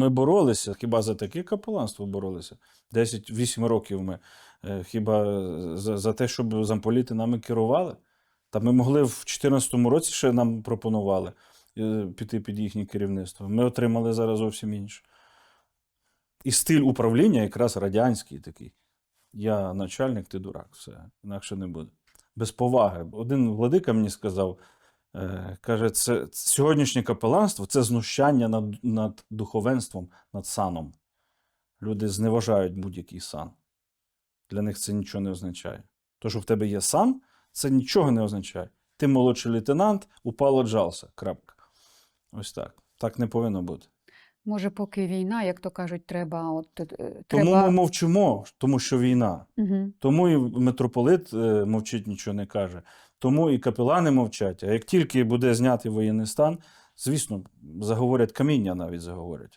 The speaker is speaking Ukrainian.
Ми боролися, хіба за таке капеланство боролися? 10-8 років ми е, хіба за, за те, щоб замполіти нами керували? Та ми могли в 2014 році ще нам пропонували е, піти під їхнє керівництво. Ми отримали зараз зовсім інше. І стиль управління якраз радянський такий. Я начальник, ти дурак, все, інакше не буде. Без поваги. Один владика мені сказав, е, каже, це сьогоднішнє капеланство це знущання над, над духовенством, над саном. Люди зневажають будь-який сан. Для них це нічого не означає. То, що в тебе є сан, це нічого не означає. Ти молодший лейтенант, упало джалса. Крапка. Ось так. Так не повинно бути. Може, поки війна, як то кажуть, треба. От, треба... Тому ми мовчимо, тому що війна. Угу. Тому і митрополит е, мовчить, нічого не каже. Тому і капелани мовчать. А як тільки буде знятий воєнний стан, звісно, заговорять каміння навіть заговорять.